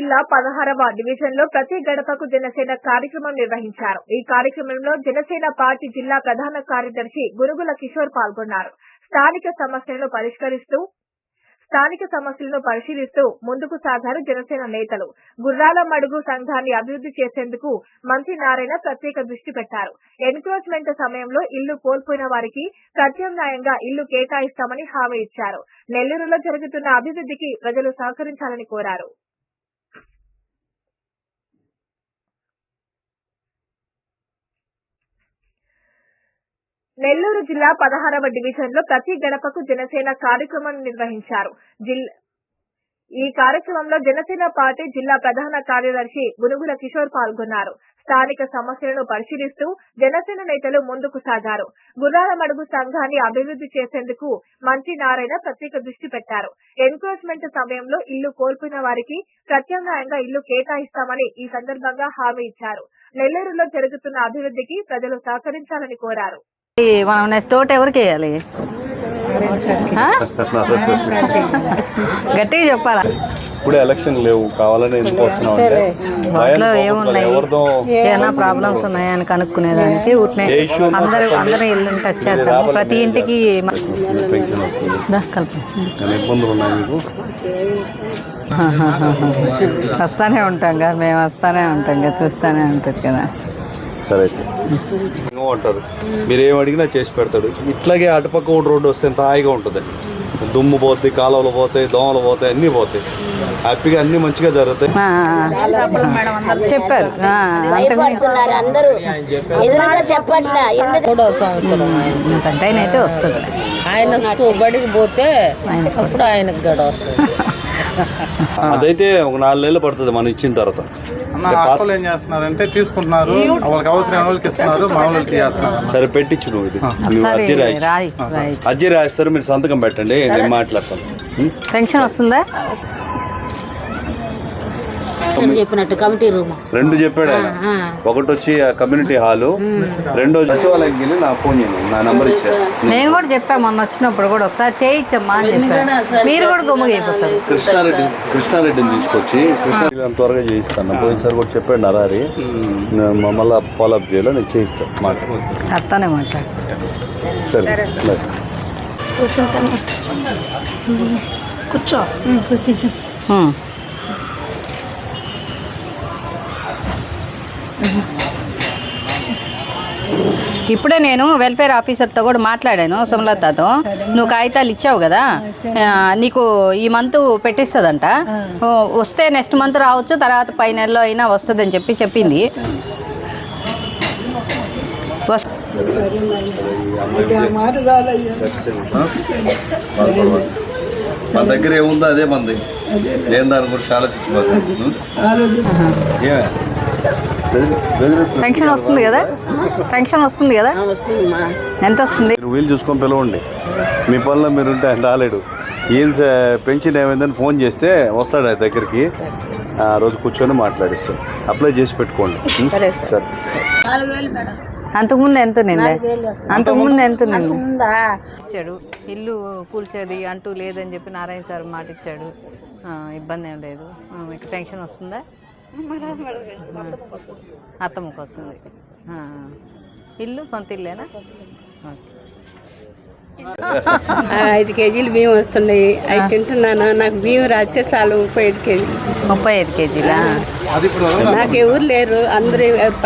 జిల్లా పదహారవ డివిజన్లో ప్రతి గడపకు జనసేన కార్యక్రమం నిర్వహించారు. ఈ కార్యక్రమంలో జనసేన పార్టీ జిల్లా ప్రధాన కార్యదర్శి గురుగుల కిషోర్ పాల్గొన్నారు. స్థానిక సమస్యలను పరిష్కరిస్తూ స్థానిక సమస్యలను పరిశీలిస్తూ ముందుకు సాగారు జనసేన నేతలు. గుర్రాల మడుగు సంఘాన్ని అభివృద్ధి చేసేందుకు మంత్రి నారాయణ ప్రత్యేక దృష్టి పెట్టారు. ఎన్క్రోచ్మెంట్ సమయంలో ఇల్లు కోల్పోయిన వారికి ప్రత్యామ్నాయంగా ఇల్లు కేటాయిస్తామని హామీ ఇచ్చారు. నెల్లూరులో జరుగుతున్న అభివృద్ధికి ప్రజలు సహకరించాలని కోరారు. నెల్లూరు జిల్లా పదహారవ డివిజన్లో ప్రతి గడపకు జనసేన కార్యక్రమం నిర్వహించారు. ఈ కార్యక్రమంలో జనసేన పార్టీ జిల్లా ప్రధాన కార్యదర్శి గునుగుల కిషోర్ పాల్గొన్నారు. స్థానిక సమస్యలను పరిశీలిస్తూ జనసేన నేతలు ముందుకు సాగారు. గుర్రాలమడుగు సంఘాన్ని అభివృద్ధి చేసేందుకు మంత్రి నారాయణ ప్రత్యేక దృష్టి పెట్టారు. ఎన్క్రోచ్మెంట్ సమయంలో ఇల్లు కోల్పోయిన వారికి ప్రత్యామ్నాయంగా ఇల్లు కేటాయిస్తామని ఈ సందర్భంగా హామీ ఇచ్చారు. నెల్లూరులో జరుగుతున్న అభివృద్ధికి ప్రజలు సహకరించాలని కోరారు. మనం నెక్స్ట్ ఓట్ ఎవరికి వేయాలి? గట్టిగా చెప్పాలా? ఇప్పుడే ఎలక్షన్ లేవు కావాలని ఎందుకు ఏమైనా ప్రాబ్లమ్స్ ఉన్నాయా అని కనుక్కునేదానికి ఉన్నా అందరూ ఇల్లు టచ్ ప్రతి ఇంటికి వస్తానే ఉంటాం కదా మేము వస్తానే ఉంటాం కదా చూస్తానే ఉంటుంది కదా. సరే అయితే. ఏమో అంటారు. మీరు ఏం అడిగినా చేసి పెడతాడు ఇట్లాగే అటుపక్క ఒక రోడ్డు వస్తే ఎంత హాయిగా ఉంటుంది. దుమ్ము పోతాయి కాలువలు పోతాయి దోమలు పోతాయి అన్నీ పోతాయి. హ్యాపీగా అన్నీ మంచిగా జరుగుతాయి. ఆ, చెప్పారు. తగ్గైనైతే వస్తుంది ఆయన బడికి పోతే అప్పుడు ఆయనకు గడ వస్తుంది. అదైతే ఒక నాలుగు నెలలు పడుతుంది మనం ఇచ్చిన తర్వాత. ఏం చేస్తున్నారంటే తీసుకుంటున్నారు వాళ్ళకి అవసరమైన వాళ్ళకి ఇస్తున్నారు మామూలుకి చేస్తున్నారు సరే పెట్టించు నువ్వు ఇది. నువ్వు అర్జీ రాయి. అర్జీ రాయిస్తారు మీరు సంతకం పెట్టండి నేను మాట్లాడతాను? పెన్షన్ వస్తుందా? చెప్పినట్టు కమిటీ రూమ్. రెండు చెప్పాడు ఆయన. ఒకటి వచ్చి ఆ కమ్యూనిటీ హాలు రెండో సచివాలయంకి వెళ్ళి నా ఫోన్ చేయండి నా నంబర్ ఇచ్చారు. మేము కూడా చెప్పాము మొన్న వచ్చినప్పుడు కూడా ఒకసారి చేయించమ్మా అని మీరు కూడా గమ్ముగా అయిపోతారు. కృష్ణారెడ్డి కృష్ణారెడ్డిని తీసుకొచ్చి కృష్ణారెడ్డి త్వరగా చేయిస్తాను. పోయినసారి కూడా చెప్పాడు నరారి నేను మళ్ళీ ఫాలోఅప్ చేయాలి నేను చేయిస్తాను మాట. అత్తనే మాట్లాడు. సరే. బస్. ఉమ్. ఇప్పుడే నేను వెల్ఫేర్ ఆఫీసర్తో కూడా మాట్లాడాను సుమలతతో. నువ్వు కాగితాలు ఇచ్చావు కదా? నీకు ఈ మంత్ పెట్టిస్తుందంట. వస్తే నెక్స్ట్ మంత్ రావచ్చు తర్వాత పై నెలలో అయినా వస్తుందని చెప్పి చెప్పింది. మన దగ్గర ఏముందో అదే మంది. లేని దాని గురించి బెదిరిస్తున్నా. పెన్షన్ వస్తుంది కదా? పెన్షన్ వస్తుంది కదా? ఎంత వస్తుంది మీరు వీలు చూసుకొని పిలవండి. మీ పనిలో మీరు ఉంటే ఆయన రాలేడు. ఈయన స- పెన్షన్ ఏమైందని ఫోన్ చేస్తే వస్తాడు ఆయన దగ్గరికి. ఆ రోజు కూర్చొని మాట్లాడిస్తాం అప్లై చేసి పెట్టుకోండి? సరే. అంతకుముందు ఎంత నిందే అంతకుముందు ఎంత ఇచ్చాడు. ఇల్లు కూల్చేది అంటూ లేదని చెప్పి నారాయణ సార్ మాట ఇచ్చాడు ఆ, ఇబ్బంది ఏం లేదు. మీకు పెన్షన్ వస్తుందా? అత్తమ్మకి వస్తుంది ఆ, ఇల్లు? సొంత ఇల్లేనా. ఐదు కేజీలు బియ్యం వస్తున్నాయి. అవి తింటున్నాను. నాకు బియ్యం రాస్తే చాలు ముప్పై ఐదు కేజీలు. ముప్పై ఐదు కేజీలా? నాకు ఎవరు లేరు అందరూ